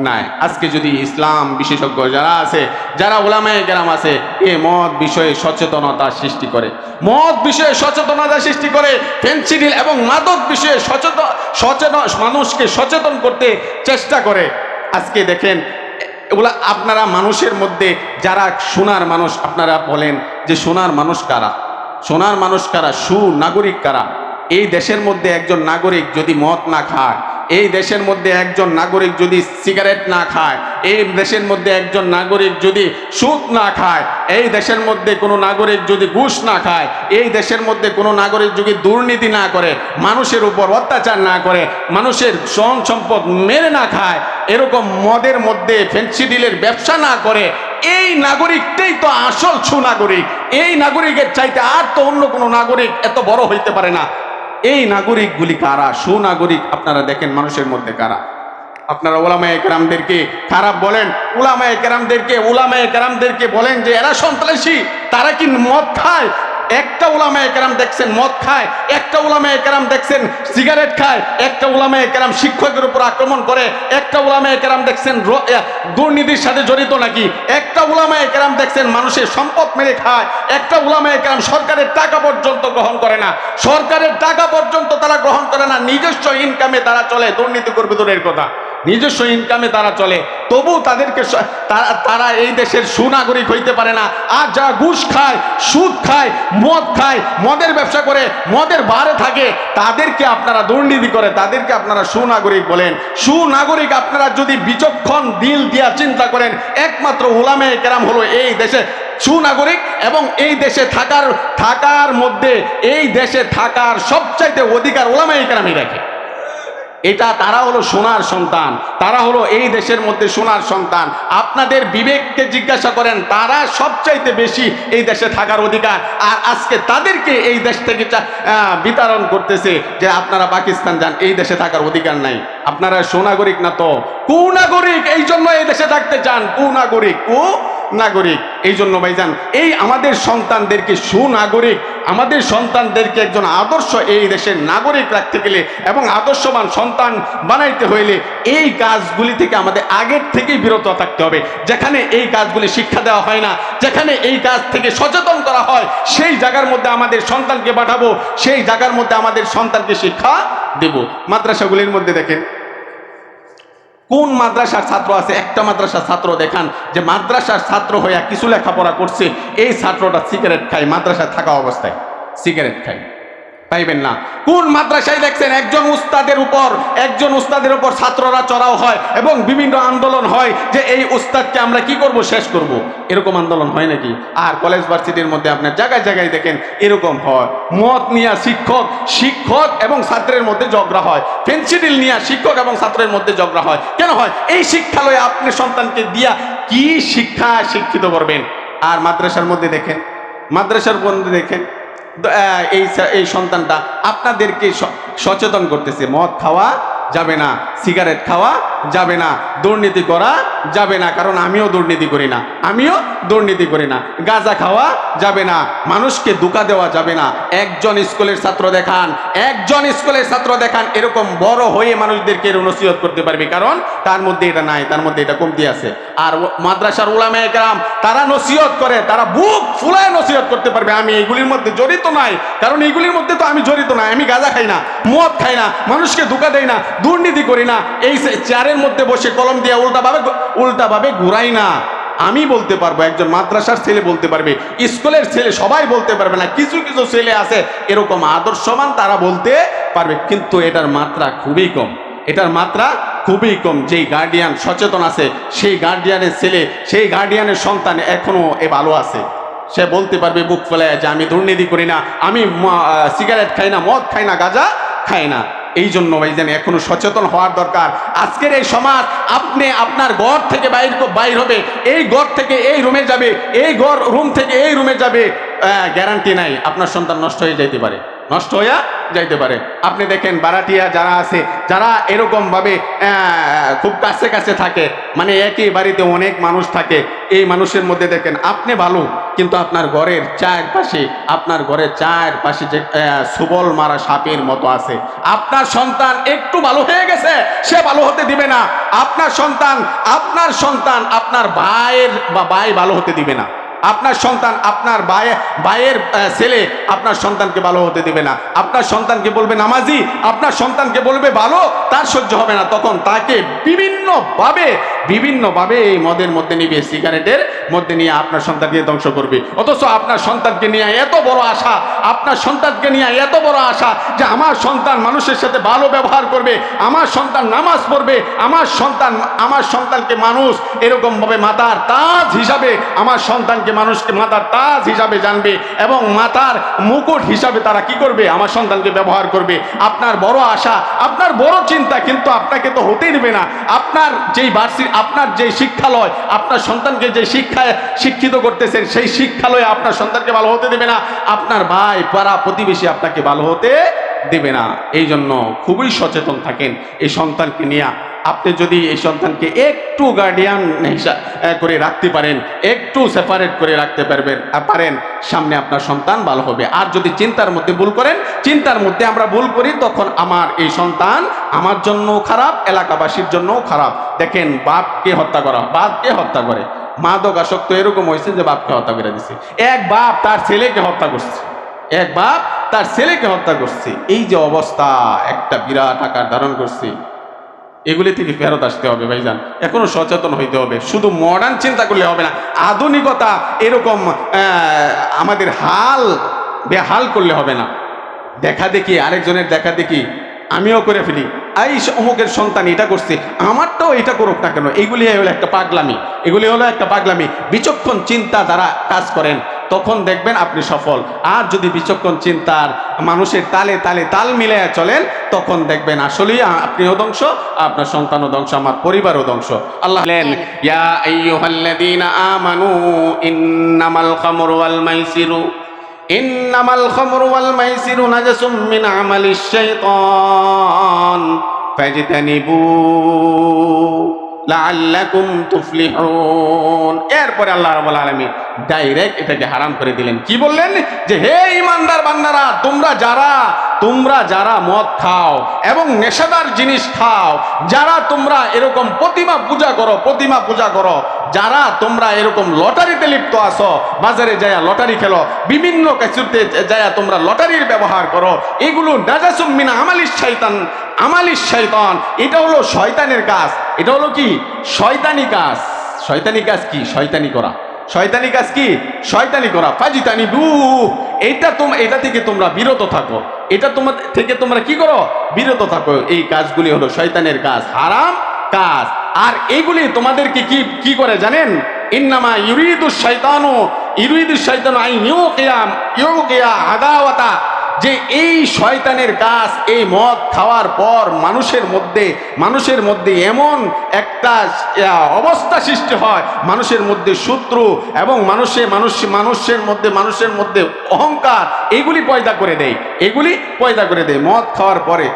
নাই। আজকে যদি ইসলাম বিশেষজ্ঞ যারা আছে, যারা ওলামায় গ্রাম আছে, এ মদ বিষয়ে সচেতনতা সৃষ্টি করে। মদ বিষয়ে সচেতনতা সৃষ্টি করে ফেন্সিডিল এবং মাদক বিষয়ে সচেতন সচেতন মানুষকে সচেতন করতে চেষ্টা করে। আজকে দেখেন এগুলা আপনারা মানুষের মধ্যে যারা সোনার মানুষ, আপনারা বলেন যে সোনার মানুষ কারা? সোনার মানুষ কারা? সুনাগরিক কারা? এই দেশের মধ্যে একজন নাগরিক যদি মদ না খায় এই দেশের মধ্যে একজন নাগরিক যদি সিগারেট না খায়, এই দেশের মধ্যে একজন নাগরিক যদি সুদ না খায়, এই দেশের মধ্যে কোনো নাগরিক যদি ঘুষ না খায়, এই দেশের মধ্যে কোনো নাগরিক যদি দুর্নীতি না করে, মানুষের উপর অত্যাচার না করে, মানুষের সন সম্পদ মেরে না খায়, এরকম মদের মধ্যে ফেন্সিডিলের ব্যবসা না করে, এই নাগরিকটাই তো আসল সুনাগরিক। এই নাগরিকের চাইতে আর তো অন্য কোনো নাগরিক এত বড় হইতে পারে না। এই নাগরিকগুলি কারা? সুনাগরিক আপনারা দেখেন মানুষের মধ্যে কারা? আপনারা ওলামায় একরামদেরকে খারাপ বলেন ওলামায় একরামদেরকে ওলামা একরামদেরকে বলেন যে এরা সন্ত্রাসী, তারা কি মদ খায়? একটা উলামা একরাম দেখছেন মদ খায়, একটা উলামা একরাম দেখছেন সিগারেট খায়, একটা উলামা একরাম শিক্ষকের উপর আক্রমণ করে, একটা উলামা একরাম দেখছেন দুর্নীতির সাথে জড়িত নাকি, একটা উলামা একরাম দেখছেন মানুষের সম্পদ মেরে খায়, একটা উলামা একরাম সরকারের টাকা পর্যন্ত গ্রহণ করে না, সরকারের টাকা পর্যন্ত তারা গ্রহণ করে না, নিজস্ব ইনকামে তারা চলে, দুর্নীতি করবে দূরের কথা। নিজস্ব ইনকামে তারা চলে। তবু তাদেরকে তারা এই দেশের সুনাগরিক হইতে পারে না। আর যারা ঘুষ খায়, সুদ খায়, মদ খায়, মদের ব্যবসা করে, মদের বারে থাকে, তাদেরকে আপনারা দুর্নীতি করে, তাদেরকে আপনারা সুনাগরিক বলেন। সুনাগরিক আপনারা যদি বিচক্ষণ দিল দিয়া চিন্তা করেন, একমাত্র উলামে কেরাম হলো এই দেশে সুনাগরিক এবং এই দেশে থাকার থাকার মধ্যে, এই দেশে থাকার সবচাইতে অধিকার ওলামাই কেরামই রাখে। এটা তারা হলো সোনার সন্তান, তারা হলো এই দেশের মধ্যে সোনার সন্তান। আপনাদের বিবেককে জিজ্ঞাসা করেন, তারা সবচাইতে বেশি এই দেশে থাকার অধিকার। আর আজকে তাদেরকে এই দেশ থেকে বিতরণ করতেছে যে আপনারা পাকিস্তান যান, এই দেশে থাকার অধিকার নাই। আপনারা সোনাগরিক না তো? কুনাগরিক, এই জন্য এই দেশে থাকতে চান। কুনাগরিক, কু নাগরিক, এই জন্য ভাইজান, এই আমাদের সন্তানদেরকে সুনাগরিক, আমাদের সন্তানদেরকে একজন আদর্শ এই দেশের নাগরিক রাখতে গেলে এবং আদর্শবান সন্তান বানাইতে হইলে এই কাজগুলি থেকে আমাদের আগের থেকেই বিরত থাকতে হবে। যেখানে এই কাজগুলি শিক্ষা দেওয়া হয় না, যেখানে এই কাজ থেকে সচেতন করা হয়, সেই জায়গার মধ্যে আমাদের সন্তানকে পাঠাবো, সেই জায়গার মধ্যে আমাদের সন্তানকে শিক্ষা দেব। মাদ্রাসাগুলির মধ্যে দেখেন কোন মাদ্রাসার ছাত্র আছে? একটা মাদ্রাসার ছাত্র দেখান যে মাদ্রাসার ছাত্র হইয়া কিছু লেখাপড়া করছে, এই ছাত্রটা সিগারেট খায়, মাদ্রাসায় থাকা অবস্থায় সিগারেট খায়। পাইবেন না। কোন মাদ্রাসায় দেখছেন একজন উস্তাদের উপর, একজন উস্তাদের উপর ছাত্ররা চড়াও হয় এবং বিভিন্ন আন্দোলন হয় যে এই উস্তাদকে আমরা কি করব, শেষ করব। এরকম আন্দোলন হয় নাকি? আর কলেজ ভার্সিটির মধ্যে আপনার জায়গায় জায়গায় দেখেন এরকম হয়। মত নিয়ে শিক্ষক শিক্ষক এবং ছাত্রের মধ্যে ঝগড়া হয়। পেন্সিডিল নিয়ে শিক্ষক এবং ছাত্রের মধ্যে ঝগড়া হয়। কেন হয়? এই শিক্ষালয়ে আপনি সন্তানকে দিয়া কি শিক্ষা শিক্ষিত করবেন? আর মাদ্রাসার মধ্যে দেখেন, মাদ্রাসার মধ্যে দেখেন এই এই সন্তানটা আপনাদেরকে সচেতন করতেছে। মদ খাওয়া যাবে না। সিগারেট খাওয়া যাবে না। দুর্নীতি করা যাবে না। কারণ আমিও দুর্নীতি করি না। আমিও দুর্নীতি করি না। গাঁজা খাওয়া যাবে না। মানুষকে দুকা দেওয়া যাবে না। একজন স্কুলের ছাত্র দেখান, একজন স্কুলের ছাত্র দেখান, এরকম বড় হয়ে মানুষদেরকে নসিহত করতে পারবে। কারণ তার মধ্যে এটা নাই, তার মধ্যে এটা কমতি আছে। আর মাদ্রাসার উলামে একরাম তারা নসিহত করে, তারা বুক ফুলায় নসিহত করতে পারবে। আমি এইগুলির মধ্যে জড়িত নাই। কারণ এইগুলির মধ্যে তো আমি জড়িত নাই আমি গাঁজা খাই না, মদ খাই না, মানুষকে ধোকা দেয় না। দুর্নীতি করি না। এই চেয়ারের মধ্যে বসে কলম দিয়ে উল্টাভাবে উল্টাভাবে ঘুরাই না। আমি বলতে পারব, একজন মাদ্রাসার ছেলে বলতে পারবে, স্কুলের ছেলে সবাই বলতে পারবে না, কিছু কিছু ছেলে আছে, এরকম আদর্শমান তারা বলতে পারবে, কিন্তু এটার মাত্রা খুবই কম। এটার মাত্রা খুবই কম। যেই গার্ডিয়ান সচেতন আছে, সেই গার্ডিয়ানের ছেলে, সেই গার্ডিয়ানের সন্তান এখনও এ ভালো আছে। সে বলতে পারবে, বুক ফেলে যে আমি দুর্নীতি করি না, আমি সিগারেট খাই না, মদ খাই না, গাঁজা খাই না। এই জন্য ভাইজান এখনও সচেতন হওয়ার দরকার। আজকের এই সমাজ, আপনি আপনার ঘর থেকে বাইর বাইর হবে। এই ঘর থেকে এই রুমে যাবে, এই ঘর রুম থেকে এই রুমে যাবে। গ্যারান্টি নাই, আপনার সন্তান নষ্ট হয়ে যেতে পারে। নষ্ট হইয়া যাইতে পারে। আপনি দেখেন বারাটিয়া যারা আছে, যারা এরকমভাবে খুব কাছে কাছে থাকে মানে একই বাড়িতে অনেক মানুষ থাকে, এই মানুষের মধ্যে দেখেন আপনি ভালো, কিন্তু আপনার ঘরের চারপাশে, আপনার ঘরের চারপাশে যে সুবল মারা সাপের মতো আছে। আপনার সন্তান একটু ভালো হয়ে গেছে, সে ভালো হতে দিবে না। আপনার সন্তান আপনার সন্তান আপনার ভাইয়ের বা ভাই ভালো হতে দিবে না। আপনার সন্তান আপনার বায়ে, বায়ের ছেলে আপনার সন্তানকে ভালো হতে দেবে না। আপনার সন্তানকে বলবে, নামাজি, আপনার সন্তানকে বলবে ভালো, তার সহ্য হবে না। তখন তাকে বিভিন্নভাবে বিভিন্নভাবে এই মদের মধ্যে নিবে, সিগারেটের মধ্যে নিয়ে আপনার সন্তানকে ধ্বংস করবে। অথচ আপনার সন্তানকে নিয়ে এত বড় আশা, আপনার সন্তানকে নিয়ে এত বড় আশা যে আমার সন্তান মানুষের সাথে ভালো ব্যবহার করবে, আমার সন্তান নামাজ পড়বে, আমার সন্তান, আমার সন্তানকে মানুষ এরকমভাবে মাতার তাজ হিসাবে আমার সন্তানকে মানুষকে মাতার তাজ হিসাবে জানবে এবং মাতার মুকুট হিসাবে তারা কি করবে? আমার সন্তানকে ব্যবহার করবে। আপনার বড় আশা, আপনার বড় চিন্তা কিন্তু আপনাকে তো হতেই দেবে না। আপনার যেই বার্ষিক আপনার যে শিক্ষালয়, আপনার সন্তানকে যে শিক্ষায় শিক্ষিত করতেছেন, সেই শিক্ষালয়ে আপনার সন্তানকে ভালো হতে দেবে না। আপনার ভাই পাড়া প্রতিবেশী আপনাকে ভালো হতে দেবে না। এই জন্য খুবই সচেতন থাকেন। এই সন্তানকে নিয়ে আপনি যদি এই সন্তানকে একটু গার্ডিয়ান করে রাখতে পারেন, একটু সেপারেট করে রাখতে পারবেন পারেন, সামনে আপনার সন্তান ভালো হবে। আর যদি চিন্তার মধ্যে ভুল করেন, চিন্তার মধ্যে আমরা ভুল করি, তখন আমার এই সন্তান আমার জন্য খারাপ, এলাকাবাসীর জন্যও খারাপ। দেখেন, বাপকে হত্যা করা, বাপকে হত্যা করে। মাদক আসক্ত এরকম হয়েছে যে বাপকে হত্যা করে দিছে। এক বাপ তার ছেলেকে হত্যা করছে। এক বাপ তার ছেলেকে হত্যা করছে। এই যে অবস্থা, একটা বিরাট আকার ধারণ করছে। এগুলি থেকে ফেরত আসতে হবে ভাইজান। এখনও সচেতন হইতে হবে। শুধু মডার্ন চিন্তা করলে হবে না, আধুনিকতা এরকম আমাদের হাল বেহাল করলে হবে না। দেখা দেখি, আরেকজনের দেখা দেখি, আমিও করে ফেলি। এই অমুকের সন্তান এটা করছে, আমারটাও এটা করুক না কেন? এগুলি হলো একটা পাগলামি। এগুলি হলো একটা পাগলামি। বিচক্ষণ চিন্তা দ্বারা কাজ করেন। তখন দেখবেন আপনি সফল। আর যদি বিচক্ষণ চিন্তার মানুষের তালে তালে তাল মিলে চলেন তখন দেখবেন আসলেই আপনিও ধ্বংস আপনার সন্তানও ধ্বংস আমার পরিবারও ধ্বংস। আল্লাহ আমানু। ইন্নামাল খামরু ওয়াল মাইসিরু লাআল্লাকুম তুফলিহুন। এরপরে আল্লাহ রাব্বুল আলামিন ডাইরেক্ট এটাকে হারাম করে দিলেন। কি বললেন? যে হে ইমানদার বান্দারা, তোমরা যারা তোমরা যারা মদ খাও এবং নেশাদার জিনিস খাও, যারা তোমরা এরকম প্রতিমা পূজা করো, প্রতিমা পূজা করো, যারা তোমরা এরকম লটারিতে লিপ্ত আছো, বাজারে যায়া লটারি খেলো, বিভিন্ন কিছুতে যায়া তোমরা লটারির ব্যবহার করো, এগুলো নাজাসুম মিন আমালিশ আমালিশ শয়তান, এটা হলো শয়তানের কাজ। এটা হলো কি? শয়তানি কাজ। শয়তানি কাজ কি? শয়তানি করা। শয়তানি কাজ কি? শয়তানি করা। ফাজিতানি দু। এটা তোম, এটা থেকে তোমরা বিরত থাকো। এটা তোমার থেকে তোমরা কি করো? বিরত থাকো। এই কাজগুলি হলো শয়তানের কাজ। হারাম কাজ। আর এইগুলি তোমাদেরকে কি কি করে জানেন? ইন্নামা ইউরিদু শয়তানু। ইউরিদু শয়তানু আই ইউকিয়াম ইউকিয়া আদাওয়াতা যে এই শয়তানের কাজ, এই মদ খাওয়ার পর মানুষের মধ্যে মানুষের মধ্যে এমন একটা অবস্থা সৃষ্টি হয়। মানুষের মধ্যে শত্রু এবং মানুষে, মানুষ, মানুষের মধ্যে মানুষের মধ্যে অহংকার, এগুলি পয়দা করে দেয়। এগুলি পয়দা করে দেয়। মদ খাওয়ার পরে,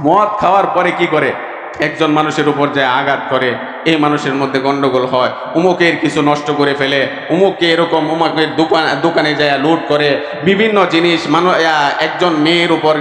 মদ খাওয়ার পরে কি করে? একজন মানুষের উপর যায় আঘাত করে এই মানুষের মধ্যে গন্ডগোল হয়, উমুকের কিছু নষ্ট করে ফেলে, উমুককে এরকম উমুকের দোকান, দোকানে যায়, লুট করে, বিভিন্ন জিনিস মানুষ একজন মেয়ের উপর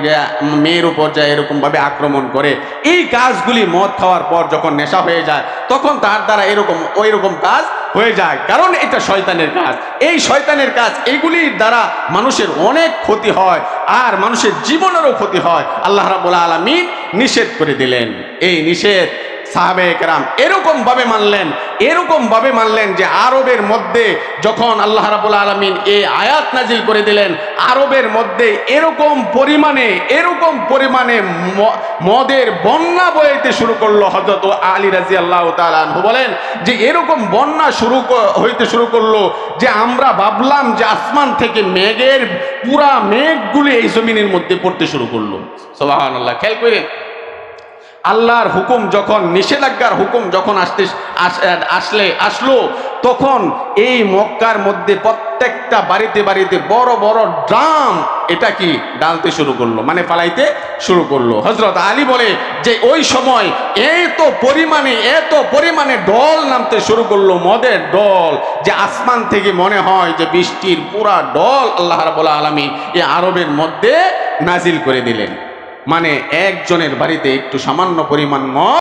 মেয়ের উপর যায় এরকমভাবে আক্রমণ করে। এই কাজগুলি মদ খাওয়ার পর যখন নেশা হয়ে যায়, তখন তার দ্বারা এরকম ওই রকম কাজ হয়ে যায়। কারণ এটা শয়তানের কাজ। এই শয়তানের কাজ এইগুলির দ্বারা মানুষের অনেক ক্ষতি হয়, আর মানুষের জীবনেরও ক্ষতি হয়। আল্লাহ রাবুল আলমিন নিষেধ করে দিলেন। এই নিষেধ সাহাবে একরাম এরকম ভাবে মানলেন, এরকম ভাবে মানলেন যে আরবের মধ্যে যখন আল্লাহ রাবুল আলমিন এই আয়াত নাজিল করে দিলেন, আরবের মধ্যে এরকম পরিমাণে এরকম পরিমাণে মদের বন্যা বইতে শুরু করল হজরত আলী রাজি আল্লাহ তালু বলেন যে এরকম বন্যা শুরু হইতে শুরু করল যে আমরা ভাবলাম যে আসমান থেকে মেঘের, পুরা মেঘগুলি এই জমিনের মধ্যে পড়তে শুরু করল। সোবাহ খেয়াল করে আল্লাহর হুকুম যখন, নিষেধাজ্ঞার হুকুম যখন আসতে, আস- আসলে, আসলো, তখন এই মক্কার মধ্যে প্রত্যেকটা বাড়িতে বাড়িতে বড় বড় ড্রাম, এটা কি ডালতে শুরু করল মানে পালাইতে শুরু করল। হজরত আলী বলে যে, ওই সময় এত পরিমাণে এত পরিমাণে ডল নামতে শুরু করল, মদের ডল, যে আসমান থেকে মনে হয় যে বৃষ্টির পুরা ডল আল্লাহ রাবুল আলমী এ আরবের মধ্যে নাজিল করে দিলেন। মানে একজনের বাড়িতে একটু সামান্য পরিমাণ মদ